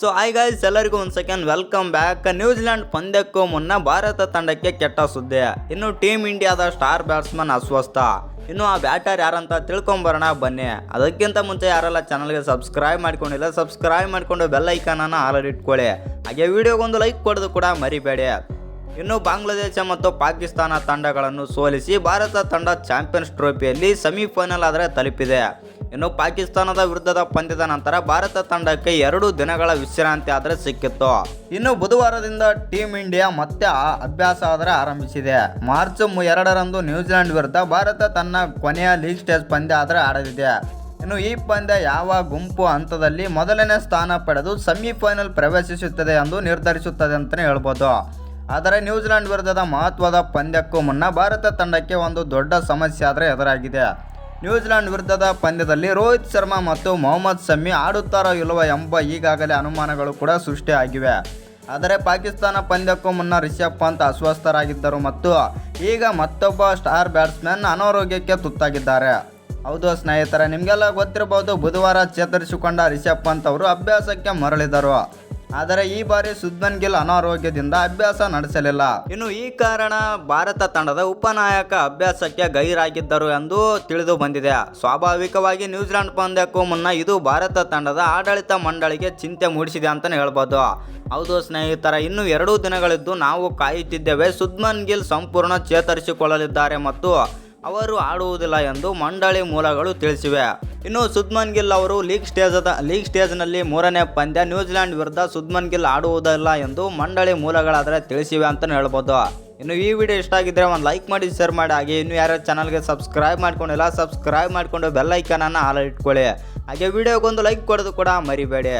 So hi guys ಎಲ್ಲರಿಗೂ ಒಂದು second welcome back New Zealand ಪಂದ್ಯಕ್ಕೂ ಮುನ್ನ ಭಾರತ ತಂಡಕ್ಕೆ ಕೆಟ್ಟ ಸುದ್ದಿ. ಇನ್ನು ಟೀಮ್ ಇಂಡಿಯಾದ ಸ್ಟಾರ್ ಬ್ಯಾಟ್ಸ್ಮನ್ ಅಸ್ವಸ್ಥ. ಇನ್ನು ಆ ಬ್ಯಾಟರ್ ಯಾರಂತ ತಿಳ್ಕೊಂಬರೋಣ, ಬನ್ನಿ. ಅದಕ್ಕಿಂತ ಮುಂಚೆ ಯಾರೆಲ್ಲ ಚಾನಲ್ಗೆ ಸಬ್ಸ್ಕ್ರೈಬ್ ಮಾಡ್ಕೊಂಡಿಲ್ಲ ಸಬ್ಸ್ಕ್ರೈಬ್ ಮಾಡಿಕೊಂಡು ಬೆಲ್ ಐಕಾನನ್ನು ಆಲ್ರೆಡಿ ಇಟ್ಕೊಳ್ಳಿ. ಹಾಗೆ ವಿಡಿಯೋಗೊಂದು ಲೈಕ್ ಕೊಡೋದು ಕೂಡ ಮರಿಬೇಡಿ. ಇನ್ನು ಬಾಂಗ್ಲಾದೇಶ ಮತ್ತು ಪಾಕಿಸ್ತಾನ ತಂಡಗಳನ್ನು ಸೋಲಿಸಿ ಭಾರತ ತಂಡ ಚಾಂಪಿಯನ್ಸ್ ಟ್ರೋಫಿಯಲ್ಲಿ ಸೆಮಿಫೈನಲ್ ಆದರೆ ತಲುಪಿದೆ. ಇನ್ನು ಪಾಕಿಸ್ತಾನದ ವಿರುದ್ಧದ ಪಂದ್ಯದ ನಂತರ ಭಾರತ ತಂಡಕ್ಕೆ ಎರಡು ದಿನಗಳ ವಿಶ್ರಾಂತಿ ಆದರೆ ಸಿಕ್ಕಿತ್ತು. ಇನ್ನು ಬುಧವಾರದಿಂದ ಟೀಂ ಇಂಡಿಯಾ ಮತ್ತೆ ಅಭ್ಯಾಸ ಆದರೆ ಆರಂಭಿಸಿದೆ. ಮಾರ್ಚ್ ಎರಡರಂದು ನ್ಯೂಜಿಲೆಂಡ್ ವಿರುದ್ಧ ಭಾರತ ತನ್ನ ಕೊನೆಯ ಲೀಗ್ ಸ್ಟೇಜ್ ಪಂದ್ಯ ಆದರೆ ಆಡಲಿದೆ. ಇನ್ನು ಈ ಪಂದ್ಯ ಯಾವ ಗುಂಪು ಹಂತದಲ್ಲಿ ಮೊದಲನೇ ಸ್ಥಾನ ಪಡೆದು ಸೆಮಿಫೈನಲ್ ಪ್ರವೇಶಿಸುತ್ತದೆ ಎಂದು ನಿರ್ಧರಿಸುತ್ತದೆ ಅಂತಲೇ ಹೇಳ್ಬೋದು. ಆದರೆ ನ್ಯೂಜಿಲೆಂಡ್ ವಿರುದ್ಧದ ಮಹತ್ವದ ಪಂದ್ಯಕ್ಕೂ ಮುನ್ನ ಭಾರತ ತಂಡಕ್ಕೆ ಒಂದು ದೊಡ್ಡ ಸಮಸ್ಯೆ ಆದರೆ ಎದುರಾಗಿದೆ. ನ್ಯೂಜಿಲೆಂಡ್ ವಿರುದ್ಧದ ಪಂದ್ಯದಲ್ಲಿ ರೋಹಿತ್ ಶರ್ಮಾ ಮತ್ತು ಮೊಹಮ್ಮದ್ ಶಮಿ ಆಡುತ್ತಾರೋ ಇಲ್ಲವೋ ಎಂಬ ಈಗಾಗಲೇ ಅನುಮಾನಗಳು ಕೂಡ ಸೃಷ್ಟಿಯಾಗಿವೆ ಆದರೆ ಪಾಕಿಸ್ತಾನ ಪಂದ್ಯಕ್ಕೂ ಮುನ್ನ ರಿಷಬ್ ಪಂತ್ ಅಸ್ವಸ್ಥರಾಗಿದ್ದರು ಮತ್ತು ಈಗ ಮತ್ತೊಬ್ಬ ಸ್ಟಾರ್ ಬ್ಯಾಟ್ಸ್ಮನ್ ಅನಾರೋಗ್ಯಕ್ಕೆ ತುತ್ತಾಗಿದ್ದಾರೆ. ಹೌದು ಸ್ನೇಹಿತರೆ, ನಿಮಗೆಲ್ಲ ಗೊತ್ತಿರಬಹುದು, ಬುಧವಾರ ಚೇತರಿಸಿಕೊಂಡ ರಿಷಬ್ ಪಂತ್ ಅವರು ಅಭ್ಯಾಸಕ್ಕೆ ಮರಳಿದರು. ಆದರೆ ಈ ಬಾರಿ ಸುದ್ಮನ್ ಗಿಲ್ ಅನಾರೋಗ್ಯದಿಂದ ಅಭ್ಯಾಸ ನಡೆಸಲಿಲ್ಲ. ಇನ್ನು ಈ ಕಾರಣ ಭಾರತ ತಂಡದ ಉಪನಾಯಕ ಅಭ್ಯಾಸಕ್ಕೆ ಗೈರಾಗಿದ್ದರು ಎಂದು ತಿಳಿದು ಬಂದಿದೆ. ಸ್ವಾಭಾವಿಕವಾಗಿ ನ್ಯೂಜಿಲೆಂಡ್ ಪಂದ್ಯಕ್ಕೂ ಮುನ್ನ ಇದು ಭಾರತ ತಂಡದ ಆಡಳಿತ ಮಂಡಳಿಗೆ ಚಿಂತೆ ಮೂಡಿಸಿದೆ ಅಂತಲೇ ಹೇಳ್ಬೋದು. ಹೌದು ಸ್ನೇಹಿತರ, ಇನ್ನು ಎರಡು ದಿನಗಳಿದ್ದು ನಾವು ಕಾಯುತ್ತಿದ್ದೇವೆ. ಸುದ್ಮನ್ ಗಿಲ್ ಸಂಪೂರ್ಣ ಚೇತರಿಸಿಕೊಳ್ಳಲಿದ್ದಾರೆ ಮತ್ತು ಅವರು ಆಡುವುದಿಲ್ಲ ಎಂದು ಮಂಡಳಿ ಮೂಲಗಳು ತಿಳಿಸಿವೆ. ಇನ್ನು ಸುದ್ಮನ್ ಗಿಲ್ ಅವರು ಲೀಗ್ ಸ್ಟೇಜದ, ಲೀಗ್ ಸ್ಟೇಜ್ನಲ್ಲಿ ಮೂರನೇ ಪಂದ್ಯ ನ್ಯೂಜಿಲೆಂಡ್ ವಿರುದ್ಧ ಸುದ್ಮನ್ ಗಿಲ್ ಆಡುವುದಿಲ್ಲ ಎಂದು ಮಂಡಳಿ ಮೂಲಗಳಾದರೆ ತಿಳಿಸಿವೆ ಅಂತ ಹೇಳ್ಬೋದು. ಇನ್ನು ಈ ವಿಡಿಯೋ ಇಷ್ಟ ಆಗಿದ್ರೆ ಒಂದು ಲೈಕ್ ಮಾಡಿ, ಶೇರ್ ಮಾಡಿ. ಹಾಗೆ ಇನ್ನು ಯಾರು ಚಾನಲ್ಗೆ ಸಬ್ಸ್ಕ್ರೈಬ್ ಮಾಡ್ಕೊಂಡಿಲ್ಲ, ಸಬ್ಸ್ಕ್ರೈಬ್ ಮಾಡಿಕೊಂಡು ಬೆಲ್ ಐಕನನ್ನು ಆಲ್ ಇಟ್ಕೊಳ್ಳಿ. ಹಾಗೆ ವಿಡಿಯೋಗೊಂದು ಲೈಕ್ ಕೊಡೋದು ಕೂಡ ಮರಿಬೇಡಿ.